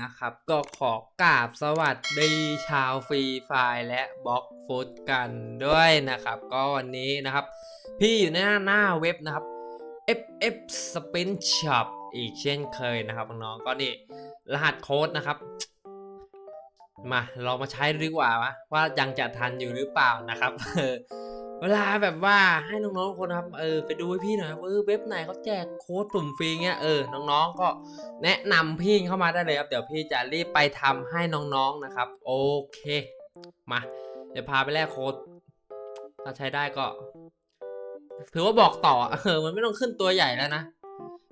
นะครับ ก็ขอกราบสวัสดีชาวฟรีไฟล์และบล็อกฟุตกันด้วยนะครับ ก็วันนี้นะครับ พี่อยู่ในหน้าหน้าเว็บนะครับ FF Spin Shop อีกเช่นเคยนะครับน้องๆก็นี่รหัสโค้ดนะครับ มาเรามาใช้ดีกว่าวะว่ายังจะทันอยู่หรือเปล่านะครับ เวลาแบบว่าให้น้องๆทุกคนนะครับเออไปดูให้พี่หน่อยครับเออเว็บไหนเขาแจกโค้ดสุ่มฟรีเงี้ยเออน้องๆก็แนะนำพี่เข้ามาได้เลยครับเดี๋ยวพี่จะรีบไปทำให้น้องๆนะครับ โอเค มา เดี๋ยวพาไปแลกโค้ดถ้าใช้ได้ก็ ถือว่าบอกต่อเออมันไม่ต้องขึ้นตัวใหญ่แล้วนะ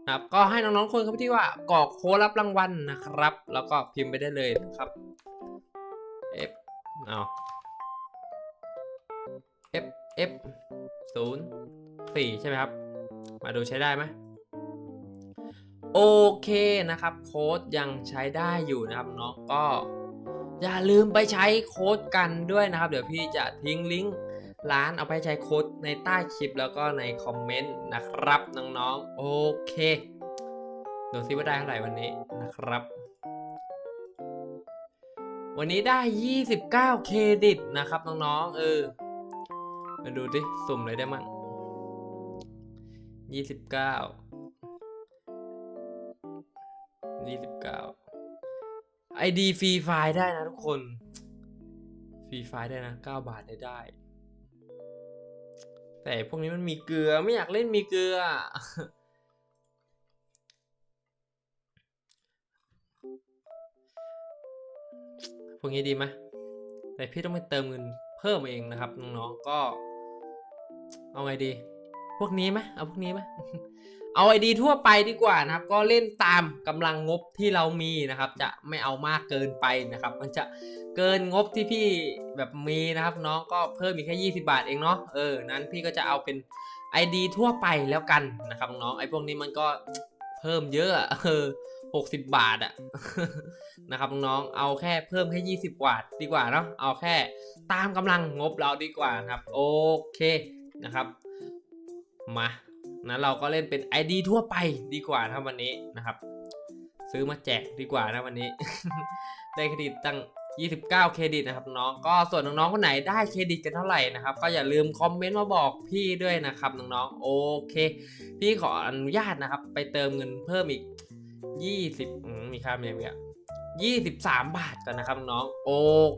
นะครับก็ให้น้องๆคนครับที่ว่ากรอกโค้ดรับรางวัลนะครับ แล้วก็พิมพ์ไปได้เลยนะครับ F เอา F F ศู นย์สี่ใช่ไหมครับ มาดูใช้ได้ไหมโอเคนะครับ โค้ดยังใช้ได้อยู่นะครับน้องก็อย่าลืมไปใช้โค้ดกันด้วยนะครับ เดี๋ยวพี่จะทิ้งลิงก์ร้านเอาไปใช้โค้ดในใต้คลิปแล้วก็ในคอมเมนต์นะครับน้องๆโอเคดูซิว่าได้เท่าไหร่วันนี้นะครับ วันนี้ได้ 29 เครดิตนะครับน้องๆเออ มาดูดิสุ่มเลยได้มั้ง29 29 ID ฟรีไฟล์ได้นะทุกคน ฟรีไฟล์ได้นะ9บาทได้ได้ แต่พวกนี้มันมีเกลือไม่อยากเล่นมีเกลือ พวกนี้ดีไหมแต่พี่ต้องไปเติมเงินเพิ่มเองนะครับน้องๆก็ เอาไงดี พวกนี้ไหมเอาพวกนี้ไหมเอาไอดีทั่วไปดีกว่านะครับ ก็เล่นตามกำลังงบที่เรามีนะครับ จะไม่เอามากเกินไปนะครับ มันจะเกินงบที่พี่แบบมีนะครับ น้องก็เพิ่มอีกแค่20 บาทเองเนาะเออนั้นพี่ก็จะเอาเป็น ID ทั่วไปแล้วกันนะครับน้องไอพวกนี้มันก็เพิ่มเยอะเออ60บาทอะนะครับน้องเอาแค่เพิ่มแค่20บาทดีกว่าเนาะเอาแค่ตามกำลังงบเราดีกว่านะครับ โอเค นะครับ มานะเราก็เล่นเป็น ID ทั่วไปดีกว่านะวันนี้นะครับ ซื้อมาแจกดีกว่านะวันนี้ ได้เครดิตตั้ง 29 เครดิตนะครับน้องก็ส่วนน้องๆคนไหนได้เครดิตกันเท่าไหร่นะครับ ก็อย่าลืมคอมเมนต์มาบอกพี่ด้วยนะครับน้องๆโอเค พี่ขออนุญาตนะครับ ไปเติมเงินเพิ่มอีก 20มมีค่าเมียเมีย 23 บาทก่อนนะครับน้องๆโอ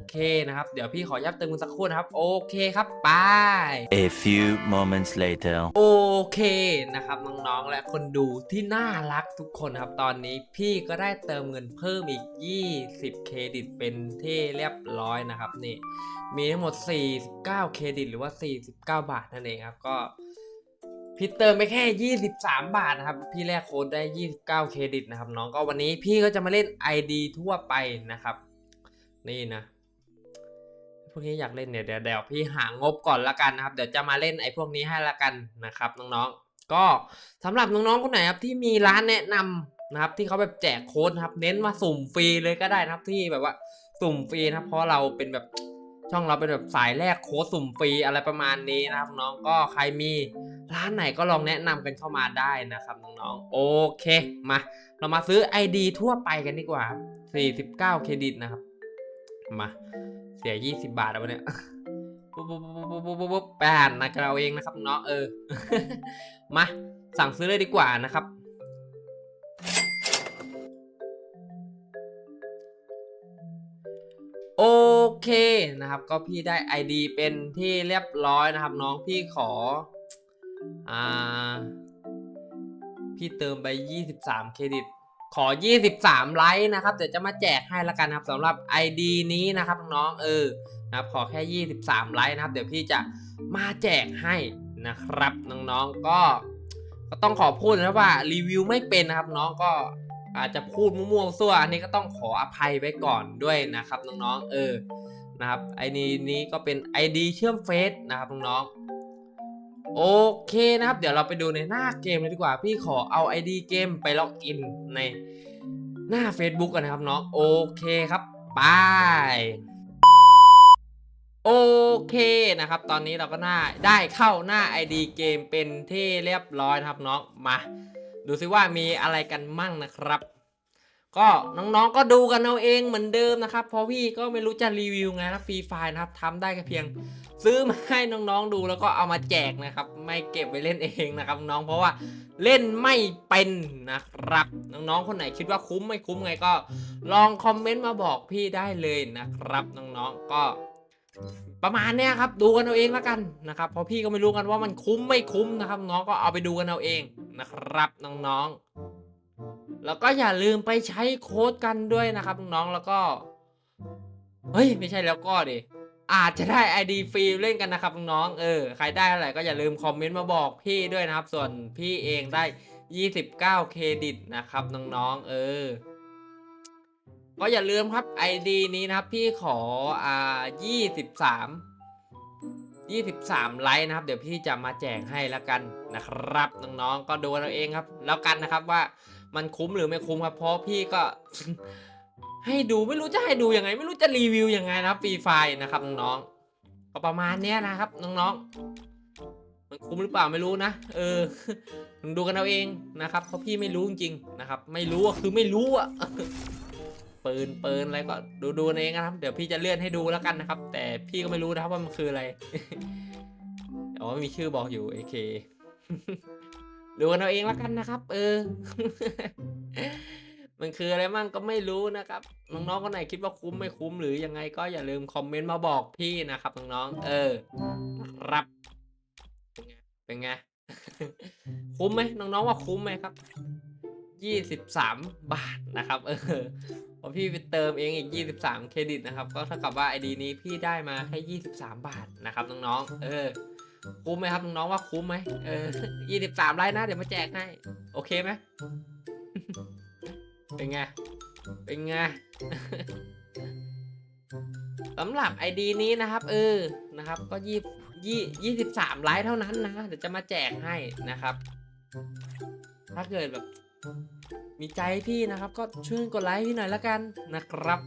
เคนะครับ เดี๋ยวพี่ขอยับเติมเงินสักครู่นะครับ โอเคครับไป A few moments later. โอเคนะครับน้องๆและคนดูที่น่ารักทุกคนครับตอนนี้พี่ก็ได้เติมเงินเพิ่มอีก 20 เครดิตเป็นที่เรียบร้อยนะครับนี่มีทั้งหมด 49 เครดิตหรือว่า 49 บาทนั่นเองครับก็ พี่เติมไปแค่ 23 บาทนะครับ พี่แลกโค้ดได้ 29 เครดิตนะครับ น้องก็วันนี้พี่ก็จะมาเล่น ID ทั่วไปนะครับ นี่นะพวกนี้อยากเล่นเนี่ยเดี๋ยวเดี๋ยวพี่หางบก่อนละกันนะครับ เดี๋ยวจะมาเล่นไอ้พวกนี้ให้ละกันนะครับ น้องๆ ก็สำหรับน้องๆคนไหนครับที่มีร้านแนะนำนะครับ ที่เขาแบบแจกโค้ดครับ เน้นมาสุ่มฟรีเลยก็ได้นะครับที่แบบว่าสุ่มฟรีนะครับเพราะเราเป็นแบบ ช่องเราเป็นแบบสายแรกโค้ดสุ่มฟรีอะไรประมาณนี้นะครับน้องก็ใครมีร้านไหนก็ลองแนะนำกันเข้ามาได้นะครับน้องๆโอเคมา เรามาซื้อ ID ทั่วไปกันดีกว่า 49 เครดิตนะครับ มา เสีย 20 บาทแล้วเนี่ยปุ๊บปุ๊บปุ๊บปุ๊บปุ๊บปุ๊บแปดนะเราเองนะครับเนาะเออมาสั่งซื้อเลยดีกว่านะครับ เคนะครับ ก็พี่ได้ ID เป็นที่เรียบร้อยนะครับ น้องพี่ขออ่าพี่เติมไป 23 เครดิต ขอ 23 ไลค์นะครับ เดี๋ยวจะมาแจกให้ละกันครับสำหรับ ID นี้นะครับน้องๆเออนะครับขอแค่ 23 ไลค์นะครับ เดี๋ยวพี่จะมาแจกให้นะครับน้องๆก็ก็ต้องขอพูดนะว่ารีวิวไม่เป็นนะครับ น้องก็ อาจจะพูดมั่วๆซั่วอันนี้ก็ต้องขออภัยไว้ก่อนด้วยนะครับน้องๆเออนะครับไอดีนี้ก็เป็น ID เชื่อมเฟซนะครับน้องๆโอเคนะครับ เดี๋ยวเราไปดูในหน้าเกมเลยดีกว่า พี่ขอเอา ID เกมไปล็อกอินในหน้า Facebook กันนะครับน้องโอเคครับไปโอเคนะครับ ตอนนี้เราก็น่าได้เข้าหน้า ID เกมเป็นที่เรียบร้อยนะครับน้องมา ดูซิว่ามีอะไรกันมั่งนะครับ ก็น้องๆก็ดูกันเอาเองเหมือนเดิมนะครับ เพราะพี่ก็ไม่รู้จะรีวิวไงนะฟรีไฟนะครับทำได้แค่เพียง ซื้อมาให้น้องๆดูแล้วก็เอามาแจกนะครับ ไม่เก็บไว้เล่นเองนะครับน้องเพราะว่าเล่นไม่เป็นนะครับ น้องๆคนไหนคิดว่าคุ้มไม่คุ้มไงก็ ลองคอมเมนต์มาบอกพี่ได้เลยนะครับน้องๆก็ประมาณเนี้ยครับดูกันเอาเองแล้วกันนะครับเพราะพี่ก็ไม่รู้กันว่ามันคุ้มไม่คุ้มนะครับ น้องก็เอาไปดูกันเอาเอง นะครับน้องๆ แล้วก็อย่าลืมไปใช้โค้ดกันด้วยนะครับน้องๆ แล้วก็ เฮ้ย ไม่ใช่แล้วก็ดิ อาจจะได้ ID ฟรีเล่นกันนะครับน้องๆ เออ ใครได้อะไรก็อย่าลืมคอมเมนต์มาบอกพี่ด้วยนะครับ ส่วนพี่เองได้ 29 เครดิตนะครับน้องๆ เออก็อย่าลืมครับ ID นี้นะครับพี่ขออ่า23 23 ไลค์นะครับ เดี๋ยวพี่จะมาแจกให้แล้วกัน นะครับน้องๆก็ดูเอาเองครับ แล้วกันนะครับว่ามันคุ้มหรือไม่คุ้มครับ เพราะพี่ก็ ให้ดูไม่รู้จะให้ดูยังไง ไม่รู้จะรีวิวยังไงนะครับฟรีไฟนะครับน้องๆก็ประมาณเนี้ยนะครับน้องๆมันคุ้มหรือเปล่าไม่รู้นะเออดูกันเอาเองนะครับเพราะพี่ไม่รู้จริงๆนะครับ ไม่รู้อะคือไม่รู้อะปืนปืนอะไรก็ดูดูเองนะครับ เดี๋ยวพี่จะเลื่อนให้ดูแล้วกันนะครับ แต่พี่ก็ไม่รู้นะครับว่ามันคืออะไรอ๋อมีชื่อบอกอยู่ AK ดูกันเอาเองแล้วกันนะครับ เออ มันคืออะไรมั่งก็ไม่รู้นะครับ น้องๆคนไหนคิดว่าคุ้มไม่คุ้มหรือยังไงก็อย่าลืมคอมเมนต์มาบอกพี่นะครับน้องๆเออครับเป็นไงคุ้มไหมน้องๆว่าคุ้มไหมครับยี่สิบสามบาทนะครับ เออพอพี่ไปเติมเองอีกยี่สิบสามเครดิตนะครับ ก็เท่ากับว่าไอดีนี้พี่ได้มาแค่ยี่สิบสามบาทนะครับน้องๆ เออ คุ้มไหมครับน้องๆว่าคุ้มไหมเออยี่สิบสามไลน์นะเดี๋ยวมาแจกให้โอเคไหมเป็นไงเป็นไงสำหรับ ID นี้นะครับเออนะครับ ก็ยี่ยี่ยี่สิบสามไลค์เท่านั้นนะเดี๋ยวจะมาแจกให้นะครับ ถ้าเกิดแบบมีใจพี่นะครับ ก็ช่วยกดไลค์พี่หน่อยละกันนะครับ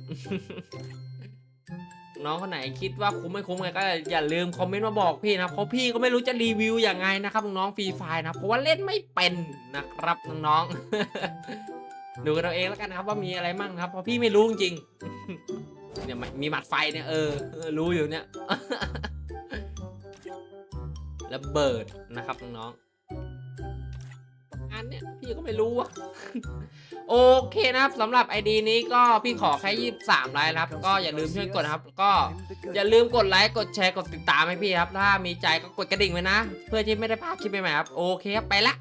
น้องคนไหนคิดว่าคุ้มไม่คุ้มไงก็อย่าลืมคอมเมนต์มาบอกพี่นะเพราะพี่ก็ไม่รู้จะรีวิวยังไงนะครับน้องฟรีไฟนะเพราะว่าเล่นไม่เป็นนะครับน้องๆดูกันเอาเองแล้วกันนะครับว่ามีอะไรมั่งนะครับเพราะพี่ไม่รู้จริงเนี่ยมีหมัดไฟเนี่ยเออรู้อยู่เนี่ยระเบิดนะครับน้องๆอันเนี้ยพี่ก็ไม่รู้อะ โอเคนะครับสำหรับ ID นี้ก็พี่ขอแค่ยี่สามไลค์นะครับ ก็อย่าลืมช่วยกดนะครับ ก็อย่าลืมกดไลค์ กดแชร์ กดติดตามให้พี่ครับ ถ้ามีใจก็กดกระดิ่งไว้นะ เพื่อที่ไม่ได้พลาดคลิปใหม่ๆครับ โอเคครับ ไปละ